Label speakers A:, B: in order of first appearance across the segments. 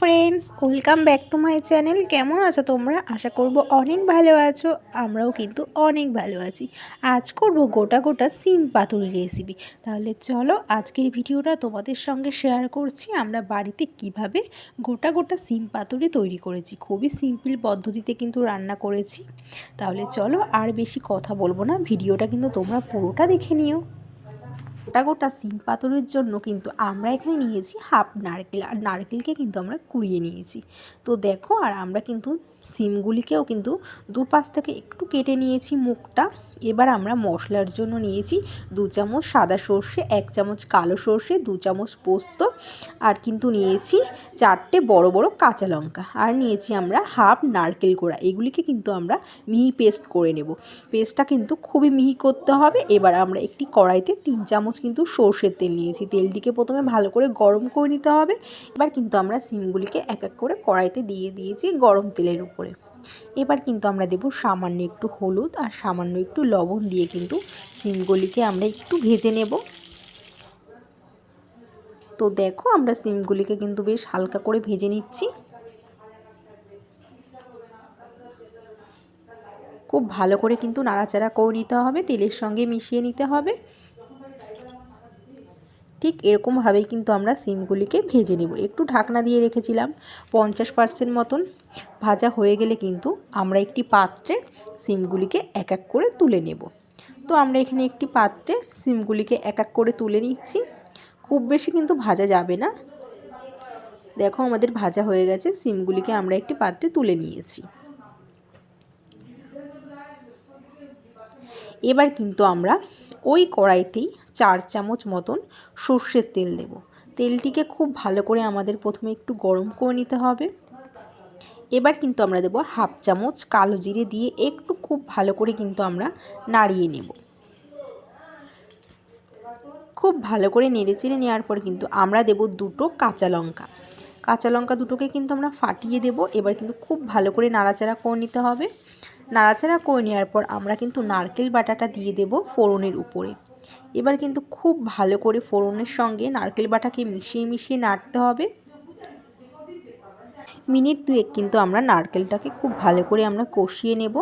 A: Friends welcome back to my channel কেমন আছো তোমরা? আশা করব অনেক ভালো আছো, আমরাও কিন্তু অনেক ভালো আছি। আজ করব গোটা গোটা সিম পাতুরি রেসিপি তাহলে চলো আজকের ভিডিওটা তোমাদের সঙ্গে শেয়ার করছি, আমরা বাড়িতে কীভাবে গোটা গোটা সিম পাতুরি তৈরি করেছি। খুবই সিম্পল পদ্ধতিতে কিন্তু রান্না করেছি। তাহলে চলো আর বেশি কথা বলব না, ভিডিওটা কিন্তু তোমরা পুরোটা দেখে নিও। গোটা গোটা সিম পাথরের জন্য কিন্তু আমরা এখানে নিয়েছি হাফ নারকেল, আর নারকেলকে কিন্তু আমরা কুড়িয়ে নিয়েছি। তো দেখো, আর আমরা কিন্তু সিমগুলিকেও কিন্তু দুপাশ থেকে একটু কেটে নিয়েছি মুখটা। এবার আমরা মশলার জন্য নিয়েছি দু চামচ সাদা সর্ষে, এক চামচ কালো সর্ষে, দু চামচ পোস্ত আর কিন্তু নিয়েছি চারটে বড় বড় কাঁচা লঙ্কা। আর নিয়েছি আমরা হাফ নারকেল কোড়া। এগুলিকে কিন্তু আমরা মিহি পেস্ট করে নেব। পেস্টটা কিন্তু খুবই মিহি করতে হবে। এবার আমরা একটি কড়াইতে তিন চামচ কিন্তু সর্ষের তেল নিয়েছি। তেলটিকে প্রথমে ভালো করে গরম করে নিতে হবে। এবার কিন্তু আমরা সিমগুলিকে এক এক করে কড়াইতে দিয়ে দিয়েছি গরম তেলের উপরে। এবার কিন্তু আমরা দেব সামান্য একটু হলুদ আর সামান্য একটু লবণ দিয়ে কিন্তু সিমগুলিকে আমরা একটু ভেজে নেব। তো দেখো আমরা সিমগুলিকে কিন্তু বেশ হালকা করে ভেজে নিচ্ছি। খুব ভালো করে কিন্তু নাড়াচাড়া করে নিতে হবে, তেলের সঙ্গে মিশিয়ে নিতে হবে। ঠিক এরকমভাবেই কিন্তু আমরা সিমগুলিকে ভেজে নেব। একটু ঢাকনা দিয়ে রেখেছিলাম, পঞ্চাশ পার্সেন্ট মতন। ভাজা হয়ে গেলে কিন্তু আমরা একটি পাত্রে সিমগুলিকে এক এক করে তুলে নেব। তো আমরা এখানে একটি পাত্রে সিমগুলিকে এক এক করে তুলে নিচ্ছি। খুব বেশি কিন্তু ভাজা যাবে না। দেখো আমাদের ভাজা হয়ে গেছে, সিমগুলিকে আমরা একটি পাত্রে তুলে নিয়েছি। এবার কিন্তু আমরা ওই কড়াইতেই চার চামচ মতন সর্ষের তেল দেব। তেলটিকে খুব ভালো করে আমাদের প্রথমে একটু গরম করে নিতে হবে। এবার কিন্তু আমরা দেব হাফ চামচ কালো জিরে দিয়ে একটু খুব ভালো করে কিন্তু আমরা নাড়িয়ে নেব। খুব ভালো করে নেড়ে চেড়ে নেওয়ার পর কিন্তু আমরা দেব দুটো কাঁচা লঙ্কা। কাঁচা লঙ্কা দুটোকে কিন্তু আমরা ফাটিয়ে দেব। এবার কিন্তু খুব ভালো করে নাড়াচাড়া করে নিতে হবে। নাড়াচাড়া করে নেওয়ার পর আমরা কিন্তু নারকেল বাটাটা দিয়ে দেব ফোড়নের উপরে। এবার কিন্তু খুব ভালো করে ফোড়নের সঙ্গে নারকেল বাটাকে মিশিয়ে মিশিয়ে নাড়তে হবে। মিনিট দুয়েক কিন্তু আমরা নারকেলটাকে খুব ভালো করে আমরা কষিয়ে নেব।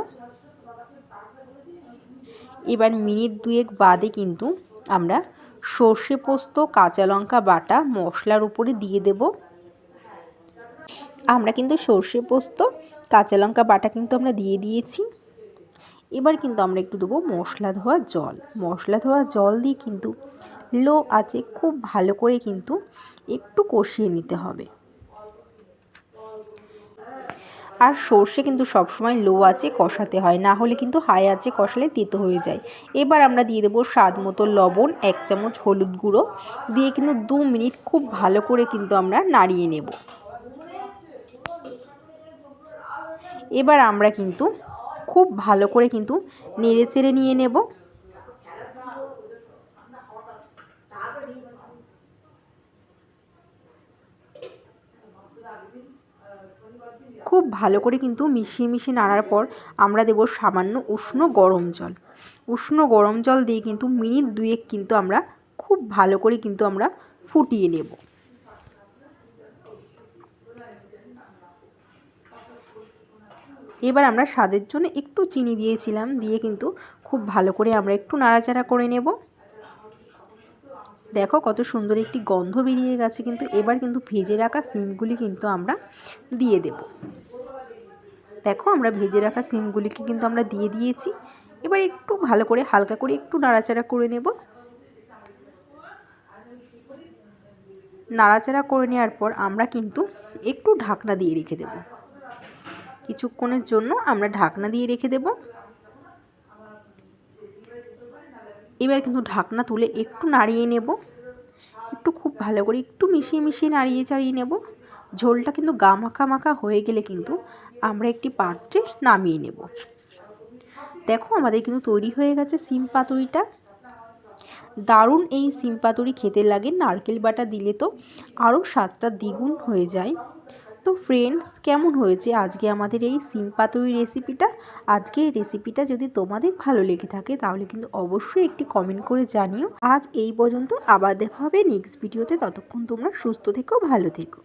A: এবার মিনিট দুয়েক বাদে কিন্তু আমরা সর্ষে পোস্ত, কাঁচা লঙ্কা বাটা মশলার উপরে দিয়ে দেব। আমরা কিন্তু সর্ষে পোস্ত কাঁচা লঙ্কা বাটা কিন্তু আমরা দিয়ে দিয়েছি। এবার কিন্তু আমরা একটু দেবো মশলা ধোয়া জল। মশলা ধোয়া জল দিয়ে কিন্তু লো আছে খুব ভালো করে কিন্তু একটু কষিয়ে নিতে হবে। আর সর্ষে কিন্তু সবসময় লো আছে কষাতে হয়, না হলে কিন্তু হাই আছে কষালে তেতো হয়ে যায়। এবার আমরা দিয়ে দেবো স্বাদ মতো লবণ, এক চামচ হলুদ গুঁড়ো। দিয়ে কিন্তু দু মিনিট খুব ভালো করে কিন্তু আমরা নাড়িয়ে নেব। এবার আমরা কিন্তু খুব ভালো করে কিন্তু নেড়ে চেড়ে নিয়ে নেব। খুব ভালো করে কিন্তু মিশিয়ে মিশিয়ে নাড়ার পর আমরা দেব সামান্য উষ্ণ গরম জল। উষ্ণ গরম জল দিয়ে কিন্তু মিনিট দুয়েক কিন্তু আমরা খুব ভালো করে কিন্তু আমরা ফুটিয়ে নেব। এবার আমরা স্বাদের জন্য একটু চিনি দিয়েছিলাম, দিয়ে কিন্তু খুব ভালো করে আমরা একটু নাড়াচাড়া করে নেব। দেখো কত সুন্দর একটি গন্ধ বেরিয়ে গেছে, কিন্তু এবার কিন্তু ভেজে রাখা সিমগুলি কিন্তু আমরা দিয়ে দেব। দেখো আমরা ভেজে রাখা সিমগুলিকে কিন্তু আমরা দিয়ে দিয়েছি। এবার একটু ভালো করে হালকা করে একটু নাড়াচাড়া করে নেব। নাড়াচাড়া করে নেওয়ার পর আমরা কিন্তু একটু ঢাকনা দিয়ে রেখে দেবো। কিছুক্ষণের জন্য আমরা ঢাকনা দিয়ে রেখে দেব। এবার কিন্তু ঢাকনা তুলে একটু নাড়িয়ে নেব। একটু খুব ভালো করে একটু মিশিয়ে মিশিয়ে নাড়িয়ে চাড়িয়ে নেব। ঝোলটা কিন্তু গা মাখা মাখা হয়ে গেলে কিন্তু আমরা একটি পাত্রে নামিয়ে নেব। দেখো আমাদের কিন্তু তৈরি হয়ে গেছে সিম পাতুরিটা। দারুণ এই সিম পাতুরি খেতে লাগে। নারকেল বাটা দিলে তো আরও স্বাদটা দ্বিগুণ হয়ে যায়। তো ফ্রেন্ডস কেমন হয়েছে আজকে আমাদের এই সিম পাতুরি রেসিপিটা আজকে এই রেসিপিটা যদি তোমাদের ভালো লেগে থাকে, তাহলে কিন্তু অবশ্যই একটি কমেন্ট করে জানিও। আজ এই পর্যন্ত আবার দেখা হবে নেক্সট ভিডিওতে ততক্ষণ তোমরা সুস্থ থেকো, ভালো থেকো।